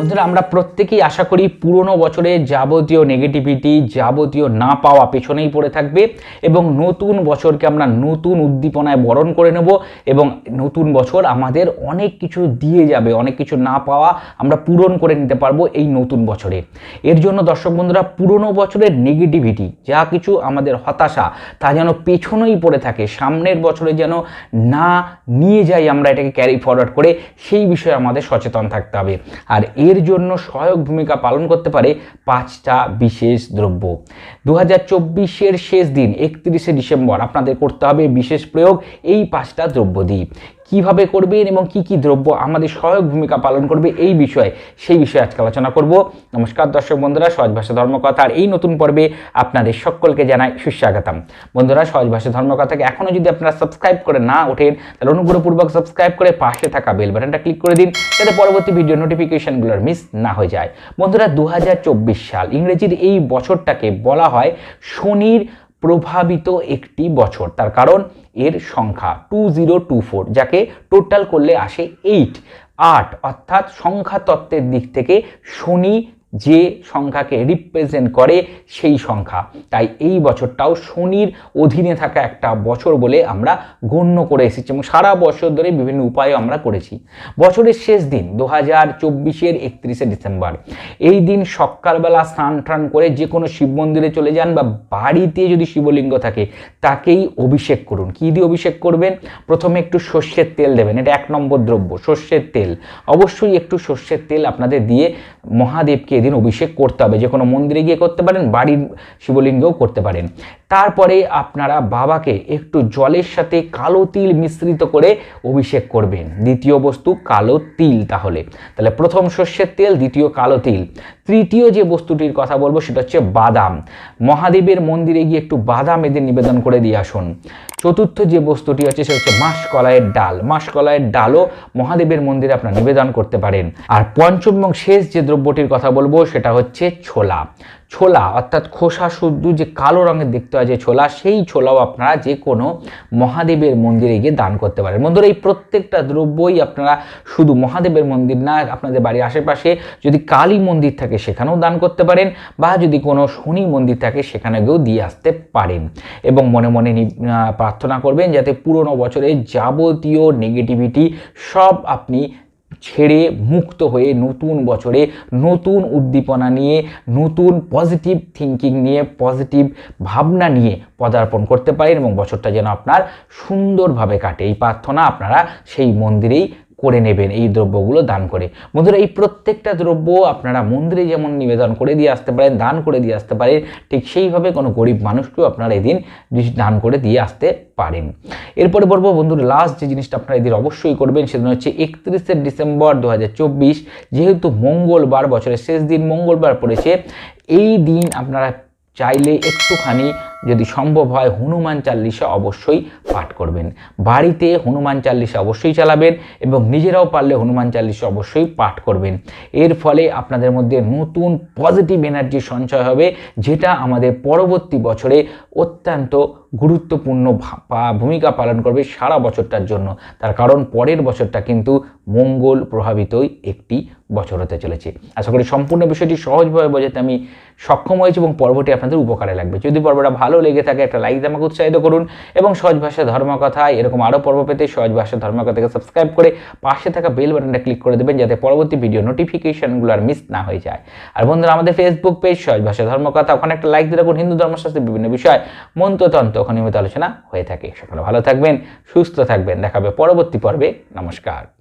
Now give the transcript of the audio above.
বন্ধুরা, আমরা প্রত্যেকেই আশা করি পুরনো বছরে যাবতীয় নেগেটিভিটি যাবতীয় না পাওয়া পেছনেই পড়ে থাকবে এবং নতুন বছরকে আমরা নতুন উদ্দীপনায় বরণ করে নেব এবং নতুন বছর আমাদের অনেক কিছু দিয়ে যাবে, অনেক কিছু না পাওয়া আমরা পূরণ করে নিতে পারব এই নতুন বছরে। এর জন্য দর্শক বন্ধুরা, পুরনো বছরের নেগেটিভিটি যা কিছু আমাদের হতাশা, তা যেন পেছনেই পড়ে থাকে, সামনের বছরে যেন না নিয়ে যাই আমরা এটাকে ক্যারি ফরওয়ার্ড করে, সেই বিষয়ে আমাদের সচেতন থাকতে হবে। আর এর জন্য সহায়ক ভূমিকা পালন করতে পারে পাঁচটা বিশেষ দ্রব্য। দু হাজার শেষ দিন, একত্রিশে ডিসেম্বর, আপনাদের করতে হবে বিশেষ প্রয়োগ এই পাঁচটা দ্রব্য দিয়ে। কীভাবে করবেন এবং কি কি দ্রব্য আমাদের সহায়ক ভূমিকা পালন করবে এই বিষয়ে, সেই বিষয়ে আজকে আলোচনা করব। নমস্কার দর্শক বন্ধুরা, সহজ ভাষা ধর্মকথার এই নতুন পর্বে আপনাদের সকলকে জানাই সুস্বাগতম। বন্ধুরা, সহজ ভাষা ধর্মকথাকে এখনও যদি আপনারা সাবস্ক্রাইব করে না ওঠেন, তাহলে অনুগ্রহপূর্বক সাবস্ক্রাইব করে পাশে থাকা বেল বাটনটা ক্লিক করে দিন, যাতে পরবর্তী ভিডিও নোটিফিকেশনগুলোর মিস না হয়ে যায়। বন্ধুরা দু হাজার চব্বিশ সাল, ইংরেজির এই বছরটাকে বলা হয় শনির প্রভাবিত একটি বছর। তার কারণ এর সংখ্যা টু জিরো টু ফোর, যাকে টোটাল করলে আসে এইট আট, অর্থাৎ সংখ্যা তত্ত্বের দিক থেকে শনি যে সংখ্যাকে রিপ্রেজেন্ট করে সেই সংখ্যা। তাই এই বছরটাও শনির অধীনে থাকা একটা বছর বলে আমরা গণ্য করে এসেছি এবং সারা বছর ধরে বিভিন্ন উপায় আমরা করেছি। বছরের শেষ দিন দু হাজার চব্বিশের একত্রিশে ডিসেম্বর। এই দিন সকালবেলা স্নান টান করে যে কোনো শিব মন্দিরে চলে যান বা বাড়িতে যদি শিবলিঙ্গ থাকে, তাকেই অভিষেক করুন। কী দিয়ে অভিষেক করবেন? প্রথমে একটু সর্ষের তেল দেবেন। এটা এক নম্বর দ্রব্য, সর্ষের তেল। অবশ্যই একটু সর্ষের তেল আপনাদের দিয়ে মহাদেবকে এদিন অভিষেক করতে হবে, যে কোনো মন্দিরে গিয়ে করতে পারেন, বাড়ির শিবলিঙ্গেও করতে পারেন। তারপরে আপনারা বাবাকে একটু জলের সাথে কালো তিল মিশ্রিত করে অভিষেক করবেন। দ্বিতীয় বস্তু কালো তিল তাহলে। তাহলে প্রথম শস্যের তেল, দ্বিতীয় কালো তিল। তৃতীয় যে বস্তুটির কথা বলব সেটা হচ্ছে বাদাম। মহাদেবের মন্দিরে গিয়ে একটু বাদাম এদের নিবেদন করে দিয়ে আসুন। চতুর্থ যে বস্তুটি হচ্ছে সেটা হচ্ছে মাসকলাইয়ের ডাল। মাসকলাইয়ের ডালও মহাদেবের মন্দিরে আপনার নিবেদন করতে পারেন। আর পঞ্চম এবং শেষ যে দ্রব্যটির কথা বলব সেটা হচ্ছে ছোলা। ছোলা, অর্থাৎ খোসা শুদ্ধ যে কালো রঙের দেখতে হয় যে ছোলা, সেই ছোলাও আপনারা যে কোনো মহাদেবের মন্দিরে গিয়ে দান করতে পারেন। বন্ধুরা, এই প্রত্যেকটা দ্রব্যই আপনারা শুধু মহাদেবের মন্দির না, আপনাদের বাড়ির আশেপাশে যদি কালী মন্দির থাকে সেখানেও দান করতে পারেন বা যদি কোনো শনি মন্দির থাকে সেখানে গিয়েও দিয়ে আসতে পারেন। এবং মনে মনে প্রার্থনা করবেন যাতে পুরনো বছরের যাবতীয় নেগেটিভিটি সব আপনি ছেড়ে মুক্ত হয়ে নতুন বছরে নতুন উদ্দীপনা নিয়ে, নতুন পজিটিভ থিঙ্কিং নিয়ে পজিটিভ ভাবনা নিয়ে পদার্পণ করতে পারেন এবং বছরটা যেন আপনার সুন্দরভাবে কাটে। এই প্রার্থনা আপনারা সেই মন্দিরেই করে নেবেন এই দ্রব্যগুলো দান করে। বন্ধুরা, এই প্রত্যেকটা দ্রব্য আপনারা মন্দিরে যেমন নিবেদন করে দিয়ে আসতে পারেন, দান করে দিয়ে আসতে পারেন, ঠিক সেইভাবে কোনো গরিব মানুষকেও আপনারা এদিন দান করে দিয়ে আসতে পারেন। এরপরে বলব বন্ধুরা লাস্ট যে জিনিসটা আপনারা এদিন অবশ্যই করবেন সেদিন হচ্ছে একত্রিশে ডিসেম্বর দু হাজার চব্বিশ, যেহেতু মঙ্গলবার বছরের শেষ দিন মঙ্গলবার পড়েছে, এই দিন আপনারা চাইলে একটুখানি যদি সম্ভব হয় হনুমান চাল্লিশা অবশ্যই পাঠ করবেন। বাড়িতে হনুমান চাল্লিশা অবশ্যই চালাবেন এবং নিজেরাও পারলে হনুমান চাল্লিশা অবশ্যই পাঠ করবেন। এর ফলে আপনাদের মধ্যে নতুন পজিটিভ এনার্জি সঞ্চয় হবে, যেটা আমাদের পরবর্তী বছরে অত্যন্ত গুরুত্বপূর্ণ ভূমিকা পালন করবে সারা বছরটার জন্য। তার কারণ পরের বছরটা কিন্তু মঙ্গল প্রভাবিতই একটি বছর হতে চলেছে। আশা করি সম্পূর্ণ বিষয়টি সহজভাবে বোঝাতে আমি সক্ষম হয়েছি এবং পর্বটি আপনাদের উপকারে লাগবে। যদি পর্বটা ভালো লেগে থাকে, একটা লাইক আমাকে উৎসাহিত করুন এবং সহজ ভাষা ধর্মকথা, এরকম আরও পর্ব পেতে সহজ ভাষা ধর্মকথাকে সাবস্ক্রাইব করে পাশে থাকা বেল বাটনটা ক্লিক করে দেবেন যাতে পরবর্তী ভিডিও নোটিফিকেশনগুলো আর মিস না হয়ে যায়। আর বন্ধুরা, আমাদের ফেসবুক পেজ সহজ ভাষা ধর্মকথা, ওখানে একটা লাইক দিয়ে রাখুন। হিন্দু ধর্মশাস্ত্রের বিভিন্ন বিষয়, মন্ত্রতন্ত্র ওখানে নিয়মিত আলোচনা হয়ে থাকে। সকলে ভালো থাকবেন, সুস্থ থাকবেন। দেখাবে পরবর্তী পর্বে। নমস্কার।